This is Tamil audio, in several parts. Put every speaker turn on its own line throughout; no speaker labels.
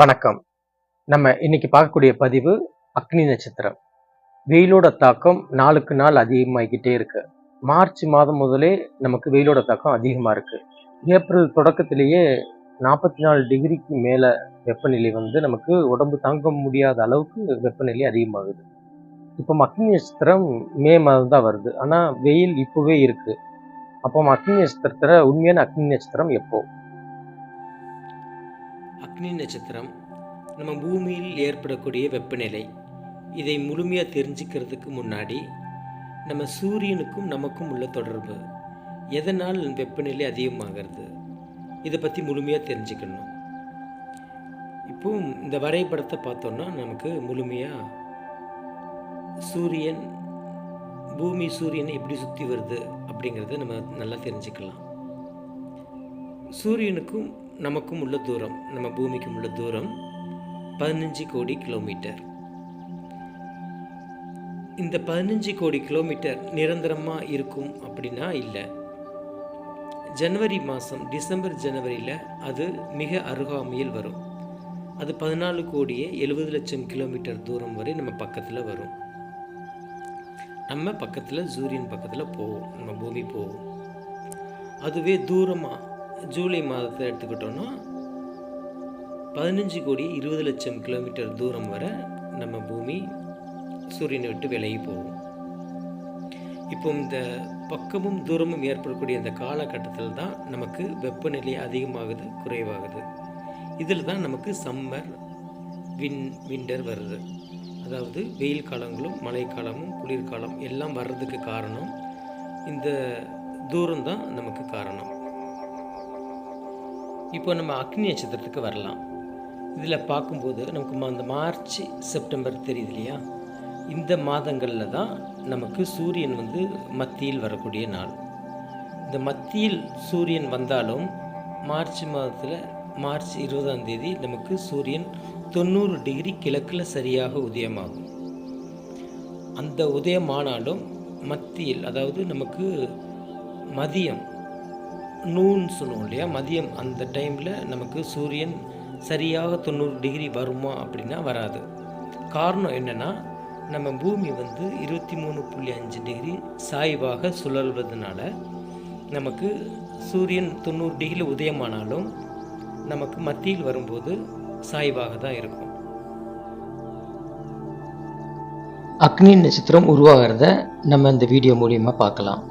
வணக்கம். நம்ம இன்னைக்கு பார்க்கக்கூடிய பதிவு அக்னி நட்சத்திரம். வெயிலோட தாக்கம் நாளுக்கு நாள் அதிகமாகிக்கிட்டே இருக்கு. மார்ச் மாதம் முதலே நமக்கு வெயிலோட தாக்கம் அதிகமாக இருக்கு. ஏப்ரல் தொடக்கத்திலேயே நாற்பத்தி நாலு டிகிரிக்கு மேலே வெப்பநிலை வந்து நமக்கு உடம்பு தாங்க முடியாத அளவுக்கு வெப்பநிலை அதிகமாகுது. இப்போ அக்னி நட்சத்திரம் மே மாதம் தான் வருது. ஆனால் வெயில் இப்போவே இருக்கு. அப்போ அக்னி நட்சத்திரத்தில் உண்மையான அக்னி நட்சத்திரம் எப்போது
அக்னி நட்சத்திரம் நம்ம பூமியில் ஏற்படக்கூடிய வெப்பநிலை. இதை முழுமையாக தெரிஞ்சுக்கிறதுக்கு முன்னாடி நம்ம சூரியனுக்கும் நமக்கும் உள்ள தொடர்பு. எதனால் வெப்பநிலை அதிகமாகிறது? இதை பற்றி முழுமையாக தெரிஞ்சுக்கணும். இப்போ இந்த வரைபடத்தை பார்த்தோன்னா நமக்கு முழுமையாக சூரியன் பூமி சூரியனை எப்படி சுற்றி வருது அப்படிங்கிறத நம்ம நல்லா தெரிஞ்சுக்கலாம். சூரியனுக்கும் நமக்கும் உள்ள தூரம் நம்ம பூமிக்கும் உள்ள தூரம் பதினஞ்சு கோடி கிலோமீட்டர். இந்த பதினஞ்சு கோடி கிலோமீட்டர் நிரந்தரமாக இருக்கும் அப்படின்னா இல்லை. ஜனவரி மாதம் டிசம்பர் ஜனவரியில் அது மிக அருகாமையில் வரும். அது பதினாலு கோடியே எழுபது லட்சம் கிலோமீட்டர் தூரம் வரை நம்ம பக்கத்தில் வரும். நம்ம பக்கத்தில் சூரியன் பக்கத்தில் போவோம் நம்ம பூமி போவோம். அதுவே தூரமாக ஜூலை மாதத்தை எடுத்துக்கிட்டோன்னா பதினஞ்சு கோடி இருபது லட்சம் கிலோமீட்டர் தூரம் வரை நம்ம பூமி சூரியனை விட்டு விலகி போகும். இப்போ இந்த பக்கமும் தூரமும் ஏற்படக்கூடிய இந்த காலகட்டத்தில் தான் நமக்கு வெப்பநிலை அதிகமாகுது குறைவாகுது. இதில் தான் நமக்கு சம்மர் வின் விண்டர் வருது. அதாவது வெயில் காலங்களும் மழைக்காலமும் குளிர்காலம் எல்லாம் வர்றதுக்கு காரணம் இந்த தூரம் தான் நமக்கு காரணம். இப்போ நம்ம அக்னி நட்சத்திரத்துக்கு வரலாம். இதில் பார்க்கும்போது நமக்கு அந்த மார்ச் செப்டம்பர் தெரியுது இல்லையா? இந்த மாதங்களில் தான் நமக்கு சூரியன் வந்து மத்தியில் வரக்கூடிய நாள். இந்த மத்தியில் சூரியன் வந்தாலும் மார்ச் மாதத்தில் மார்ச் இருபதாம் தேதி நமக்கு சூரியன் தொண்ணூறு டிகிரி கிழக்கில் சரியாக உதயமாகும். அந்த உதயமானாலும் மத்தியில் அதாவது நமக்கு மதியம் நூன்னு சொல்லுவோம் இல்லையா? மதியம் அந்த டைமில் நமக்கு சூரியன் சரியாக தொண்ணூறு டிகிரி வருமா அப்படின்னா வராது. காரணம் என்னென்னா நம்ம பூமி வந்து இருபத்தி மூணு புள்ளி அஞ்சு டிகிரி சாய்வாக சுழல்வதனால நமக்கு சூரியன் தொண்ணூறு டிகிரியில் உதயமானாலும் நமக்கு மத்தியில் வரும்போது சாய்வாக தான் இருக்கும்.
அக்னி நட்சத்திரம் உருவாகிறத நம்ம இந்த வீடியோ மூலியமாக பார்க்கலாம்.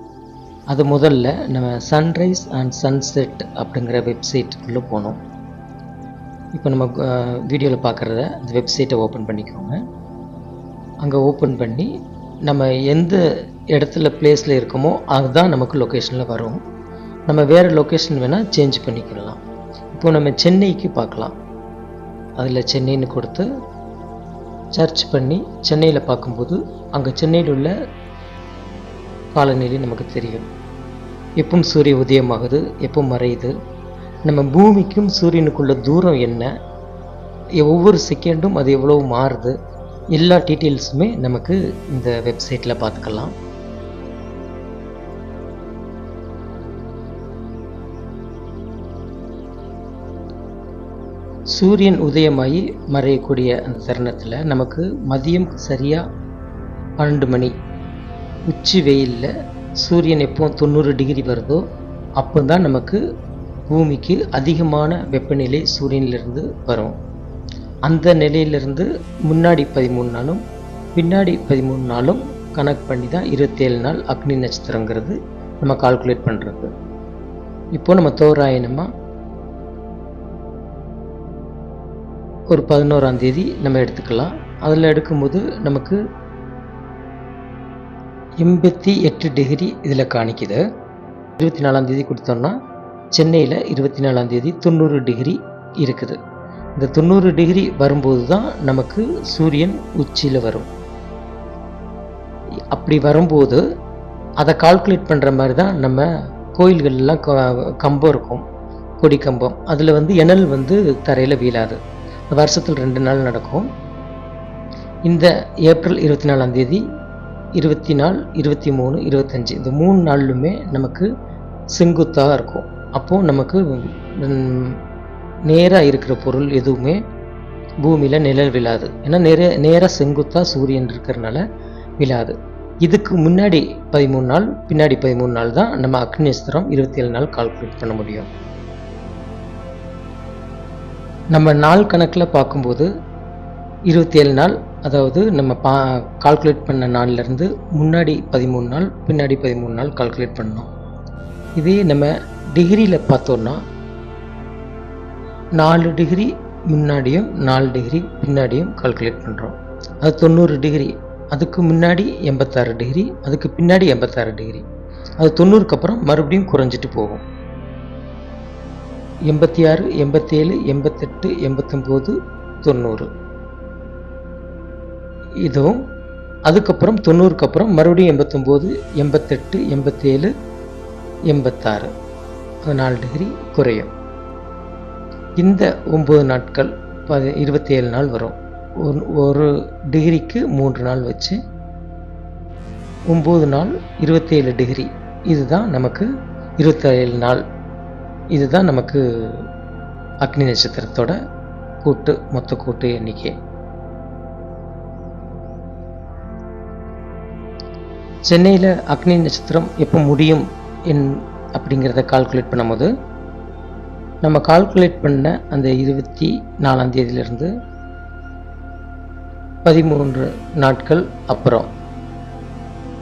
அது முதல்ல நம்ம சன்ரைஸ் அண்ட் சன்செட் அப்படிங்கிற வெப்சைட்டுக்குள்ளே போனோம் இப்போ நம்ம வீடியோவில் பார்க்குறத அந்த வெப்சைட்டை ஓப்பன் பண்ணிக்கோங்க. அங்கே ஓப்பன் பண்ணி நம்ம எந்த இடத்துல பிளேஸில் இருக்கோமோ அதுதான் நமக்கு லொக்கேஷனில் வரும். நம்ம வேறு லொக்கேஷன் வேணால் சேஞ்ச் பண்ணிக்கலாம். இப்போ நம்ம சென்னைக்கு பார்க்கலாம். அதில் சென்னைன்னு கொடுத்து சர்ச் பண்ணி சென்னையில் பார்க்கும்போது அங்கே சென்னையில் உள்ள காலநிலை நமக்கு தெரியும். எப்பவும் சூரிய உதயமாகுது எப்போ மறையுது? நம்ம பூமிக்கும் சூரியனுக்குள்ள தூரம் என்ன? ஒவ்வொரு செகண்டும் அது எவ்வளோ மாறுது? எல்லா டீட்டெயில்ஸுமே நமக்கு இந்த வெப்சைட்டில் பார்த்துக்கலாம். சூரியன் உதயமாகி மறையக்கூடிய அந்த தருணத்தில் நமக்கு மதியம் சரியாக பன்னெண்டு மணி உச்சி வெயிலில் சூரியன் எப்போ தொண்ணூறு டிகிரி வருதோ அப்போ தான் நமக்கு பூமிக்கு அதிகமான வெப்பநிலை சூரியனிலிருந்து வரும். அந்த நிலையிலிருந்து முன்னாடி பதிமூணு நாளும் பின்னாடி பதிமூணு நாளும் கணக்கு பண்ணி தான் இருபத்தேழு நாள் அக்னி நட்சத்திரங்கிறது நம்ம கால்குலேட் பண்ணுறது இப்போது நம்ம தோராயணமாக ஒரு பதினோராந்தேதி நம்ம எடுத்துக்கலாம். அதில் எடுக்கும்போது நமக்கு எண்பத்தி எட்டு டிகிரி இதில் காணிக்குது. இருபத்தி நாலாம் தேதி கொடுத்தோம்னா சென்னையில் இருபத்தி நாலாம் தேதி தொண்ணூறு டிகிரி இருக்குது. இந்த தொண்ணூறு டிகிரி வரும்போது தான் நமக்கு சூரியன் உச்சியில் வரும். அப்படி வரும்போது அதை கால்குலேட் பண்ணுற மாதிரி தான் நம்ம கோயில்கள்லாம் கம்பம் இருக்கும் கொடி கம்பம். அதில் வந்து எனல் வந்து தரையில் வீழாது. வருஷத்தில் ரெண்டு நாள் நடக்கும். இந்த ஏப்ரல் இருபத்தி நாலாம் தேதி இருபத்தி நாலு இருபத்தி மூணு இருபத்தஞ்சி. இந்த மூணு நாள்லுமே நமக்கு செங்குத்தாக இருக்கும். அப்போது நமக்கு நேராக இருக்கிற பொருள் எதுவுமே பூமியில் நிழல் விழாது. ஏன்னா நேர நேராக செங்குத்தாக சூரியன் இருக்கிறனால விழாது. இதுக்கு முன்னாடி பதிமூணு நாள் பின்னாடி பதிமூணு நாள் தான் நம்ம அக்னி இருபத்தி ஏழு நாள் கால்குலேட் பண்ண முடியும். நம்ம நாள் கணக்கில் பார்க்கும்போது இருபத்தி ஏழு நாள் அதாவது நம்ம பா கால்குலேட் பண்ண நாள்லேருந்து முன்னாடி பதிமூணு நாள் பின்னாடி பதிமூணு நாள் கால்குலேட் பண்ணோம். இதே நம்ம டிகிரியில் பார்த்தோன்னா நாலு டிகிரி முன்னாடியும் நாலு டிகிரி பின்னாடியும் கால்குலேட் பண்ணுறோம் அது தொண்ணூறு டிகிரி அதுக்கு முன்னாடி எண்பத்தாறு டிகிரி அதுக்கு பின்னாடி எண்பத்தாறு டிகிரி அது தொண்ணூறுக்கு அப்புறம் மறுபடியும் குறைஞ்சிட்டு போகும். எண்பத்தி ஆறு எண்பத்தேழு எண்பத்தெட்டு எண்பத்தொம்போது தொண்ணூறு. இதுவும் அதுக்கப்புறம் தொண்ணூறுக்கு அப்புறம் மறுபடியும் எண்பத்தொம்போது எண்பத்தெட்டு எண்பத்தேழு எண்பத்தாறு. பதினாலு நாலு டிகிரி குறையும். இந்த ஒம்பது நாட்கள் பதி இருபத்தி ஏழு நாள் வரும். ஒரு ஒரு டிகிரிக்கு மூன்று நாள் வச்சு ஒம்பது நாள் இருபத்தேழு டிகிரி. இதுதான் நமக்கு இருபத்தேழு நாள். இதுதான் நமக்கு அக்னி நட்சத்திரத்தோட கூட்டு மொத்த கூட்டு எண்ணிக்கை. சென்னையில் அக்னி நட்சத்திரம் எப்போ முடியும் என் அப்படிங்கிறத கால்குலேட் பண்ணும்போது நம்ம கால்குலேட் பண்ண அந்த இருபத்தி நாலாம் தேதியிலிருந்து பதிமூன்று நாட்கள் அப்புறம்.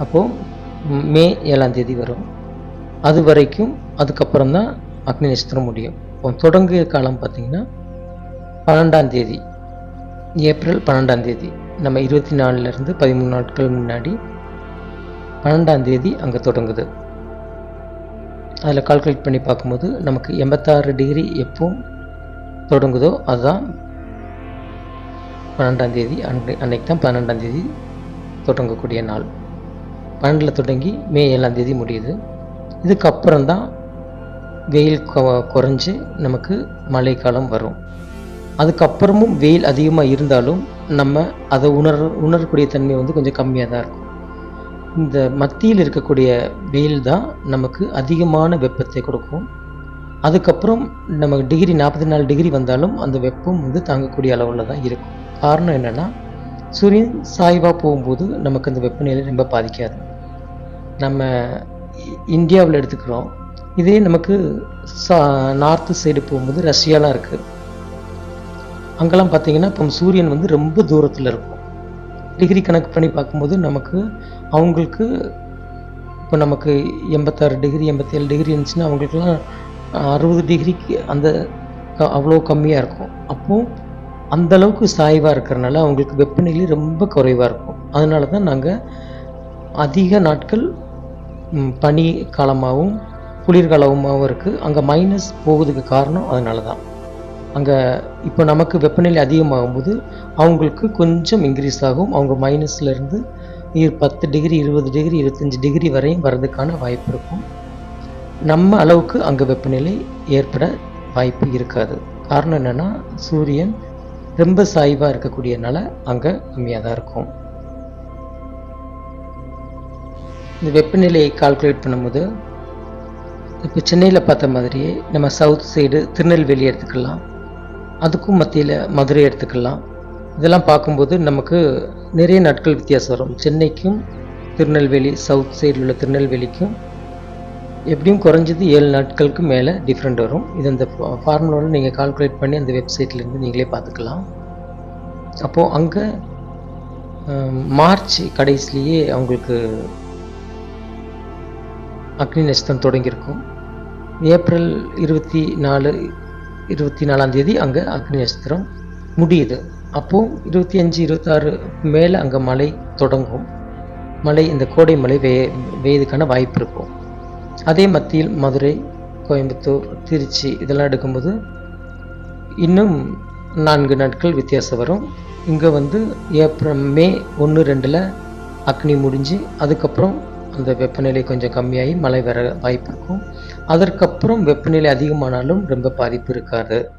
அப்போது மே ஏழாம் தேதி வரும். அது வரைக்கும் அதுக்கப்புறம் தான் அக்னி நட்சத்திரம் முடியும். இப்போ தொடங்கிய காலம் பார்த்திங்கன்னா பன்னெண்டாம் தேதி ஏப்ரல் பன்னெண்டாம் தேதி நம்ம இருபத்தி நாலுலேருந்து பதிமூணு நாட்கள் முன்னாடி பன்னெண்டாம் தேதி அங்கே தொடங்குது. அதில் கால்குலேட் பண்ணி பார்க்கும்போது நமக்கு எண்பத்தாறு டிகிரி எப்போ தொடங்குதோ அதுதான் பன்னெண்டாம் தேதி அன்றை அன்னைக்கு தான் பன்னெண்டாம் தேதி தொடங்கக்கூடிய நாள். பன்னெண்டில் தொடங்கி மே ஏழாம் தேதி முடியுது. இதுக்கப்புறம் தான் வெயில் கொ- நமக்கு மழைக்காலம் வரும். அதுக்கப்புறமும் வெயில் அதிகமாக இருந்தாலும் நம்ம அதை உணர் உணரக்கூடிய தன்மை வந்து கொஞ்சம் கம்மியாக தான் இருக்கும். இந்த மத்தியில் இருக்கக்கூடிய வெயில் தான் நமக்கு அதிகமான வெப்பத்தை கொடுக்கும். அதுக்கப்புறம் நமக்கு டிகிரி நாற்பத்தி நாலு டிகிரி வந்தாலும் அந்த வெப்பம் வந்து தாங்கக்கூடிய அளவில் தான் இருக்கும். காரணம் என்னென்னா சூரியன் சாய்வாக போகும்போது நமக்கு அந்த வெப்பநிலை ரொம்ப பாதிக்காது. நம்ம இந்தியாவில் எடுத்துக்கிறோம். இதே நமக்கு சா நார்த்து சைடு போகும்போது ரஷ்யாலாம் இருக்குது அங்கெல்லாம் பார்த்தீங்கன்னா இப்போ சூரியன் வந்து ரொம்ப தூரத்தில் இருக்கும். டிகிரி கணக்கு பண்ணி பார்க்கும்போது நமக்கு அவங்களுக்கு இப்போ நமக்கு எண்பத்தாறு டிகிரி எண்பத்தேழு டிகிரி இருந்துச்சுன்னா அவங்களுக்குலாம் அறுபது டிகிரிக்கு அந்த அவ்வளோ கம்மியாக இருக்கும். அப்போது அந்த அளவுக்கு சாய்வாக இருக்கிறனால அவங்களுக்கு வெப்பநிலை ரொம்ப குறைவாக இருக்கும். அதனால தான் நாங்கள் அதிக நாட்கள் பனி காலமாகவும் குளிர்காலமாகவும் இருக்குது அங்கே மைனஸ் போகுதுக்கு காரணம் அதனால தான் அங்கே இப்போ நமக்கு வெப்பநிலை அதிகமாகும்போது அவங்களுக்கு கொஞ்சம் இன்க்ரீஸ் ஆகும். அவங்க மைனஸ்லேருந்து பத்து டிகிரி இருபது டிகிரி இருபத்தஞ்சி டிகிரி வரையும் வர்றதுக்கான வாய்ப்பு இருக்கும். நம்ம அளவுக்கு அங்கே வெப்பநிலை ஏற்பட வாய்ப்பு இருக்காது. காரணம் என்னென்னா சூரியன் ரொம்ப சாய்வாக இருக்கக்கூடியனால அங்கே கம்மியாக தான் இருக்கும். இந்த வெப்பநிலையை கால்குலேட் பண்ணும்போது இப்போ சென்னையில் பார்த்த மாதிரியே நம்ம சவுத் சைடு திருநெல்வேலி எடுத்துக்கலாம். அதுக்கும் மத்தியில் மதுரை எடுத்துக்கலாம். இதெல்லாம் பார்க்கும்போது நமக்கு நிறைய நாட்கள் வித்தியாசம் வரும். சென்னைக்கும் திருநெல்வேலி சவுத் சைடில் உள்ள திருநெல்வேலிக்கும் எப்படியும் குறைஞ்சது ஏழு நாட்களுக்கு மேலே டிஃப்ரெண்ட் வரும். இது அந்த ஃபார்முலாவில் நீங்கள் கால்குலேட் பண்ணி அந்த வெப்சைட்லேருந்து நீங்களே பார்த்துக்கலாம். அப்போது அங்கே மார்ச் கடைசிலேயே அவங்களுக்கு அக்னி நட்சத்திரம் தொடங்கியிருக்கும். ஏப்ரல் இருபத்தி நாலு இருபத்தி நாலாம் தேதி அங்கே அக்னி நட்சத்திரம் முடியுது. அப்போது இருபத்தி அஞ்சு இருபத்தாறு மேலே அங்கே மழை தொடங்கும். மழை இந்த கோடை மழை வெய பெய்யதுக்கான வாய்ப்பு இருக்கும். அதே மத்தியில் மதுரை கோயம்புத்தூர் திருச்சி இதெல்லாம் எடுக்கும்போது இன்னும் நான்கு நாட்கள் வித்தியாசம் வரும். இங்கே வந்து ஏப்ரல் மே ஒன்று ரெண்டில் அக்னி முடிஞ்சு அதுக்கப்புறம் அந்த வெப்பநிலை கொஞ்சம் கம்மியாகி மழை வர வாய்ப்பு இருக்கும். அதற்கப்புறம் வெப்பநிலை அதிகமானாலும் ரொம்ப பாதிப்பு இருக்காது.